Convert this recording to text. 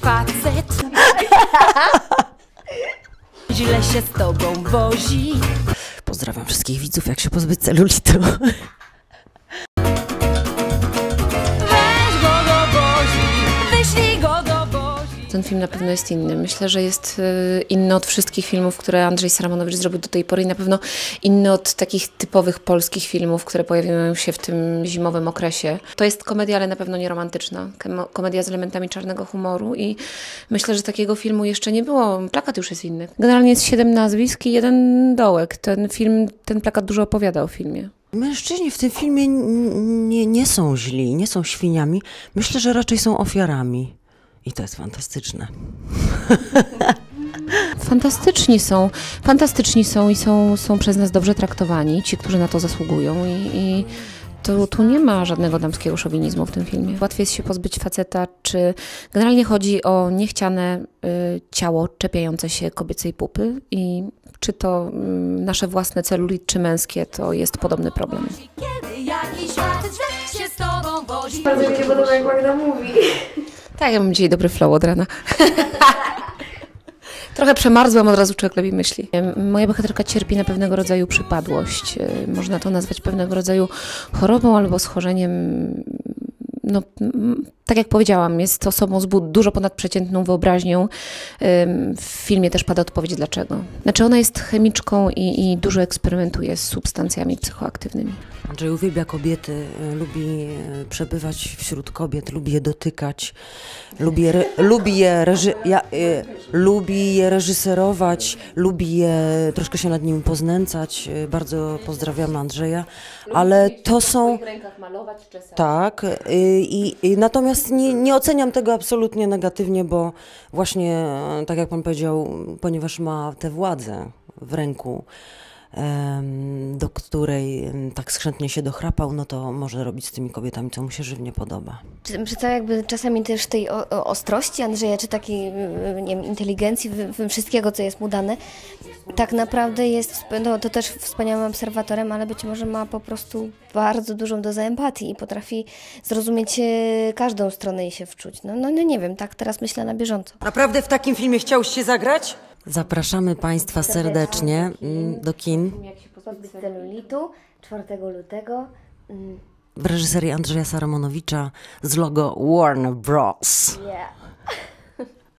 facet źle się z tobą wozi. Pozdrawiam wszystkich widzów, jak się pozbyć celulitu. Ten film na pewno jest inny. Myślę, że jest y, inny od wszystkich filmów, które Andrzej Saramonowicz zrobił do tej pory i na pewno inny od takich typowych polskich filmów, które pojawiają się w tym zimowym okresie. To jest komedia, ale na pewno nie romantyczna. Komedia z elementami czarnego humoru i myślę, że takiego filmu jeszcze nie było. Plakat już jest inny. Generalnie jest siedem nazwisk i jeden dołek. Ten film, ten plakat dużo opowiada o filmie. Mężczyźni w tym filmie nie, nie są źli, nie są świniami. Myślę, że raczej są ofiarami. I to jest fantastyczne. Fantastyczni są, fantastyczni są i są, są przez nas dobrze traktowani, ci, którzy na to zasługują i, i to, tu nie ma żadnego damskiego szowinizmu w tym filmie. Łatwiej jest się pozbyć faceta, czy generalnie chodzi o niechciane y, ciało czepiające się kobiecej pupy i czy to y, nasze własne celulit, czy męskie, to jest podobny problem. Kiedy jakiś facet się z tobą wozi. Bardzo mi się podoba, jak Magda mówi. Tak, ja mam dzisiaj dobry flow od rana. Trochę przemarzłam, od razu człowiek lepiej myśli. Moja bohaterka cierpi na pewnego rodzaju przypadłość. Można to nazwać pewnego rodzaju chorobą albo schorzeniem. No, tak jak powiedziałam, jest osobą z dużo ponadprzeciętną wyobraźnią. W filmie też pada odpowiedź dlaczego. Znaczy ona jest chemiczką i, i dużo eksperymentuje z substancjami psychoaktywnymi. Andrzej uwielbia kobiety, y, lubi y, przebywać wśród kobiet, lubi je dotykać, lubi je, re, lubi je, reży, ja, y, lubi je reżyserować, lubi je troszkę się nad nimi poznęcać. Bardzo pozdrawiamy Andrzeja, ale to są... Tak, y, i, i nie, nie oceniam tego absolutnie negatywnie, bo właśnie, e, tak jak pan powiedział, ponieważ ma tę władzę w ręku, do której tak skrzętnie się dochrapał, no to może robić z tymi kobietami, co mu się żywnie podoba. Czy, przy całej jakby czasami też tej o, o, ostrości Andrzeja, czy takiej nie wiem, inteligencji, wszystkiego, co jest mu dane, tak naprawdę jest, no, to też wspaniałym obserwatorem, ale być może ma po prostu bardzo dużą dozę empatii i potrafi zrozumieć e, każdą stronę i się wczuć. No, no, no nie wiem, tak teraz myślę na bieżąco. Naprawdę w takim filmie chciałeś zagrać? Zapraszamy Państwa serdecznie mm, do kin pozbyć celulitu 4 lutego. Mm, w reżyserii Andrzeja Saramonowicza z logo Warner Bros. yeah.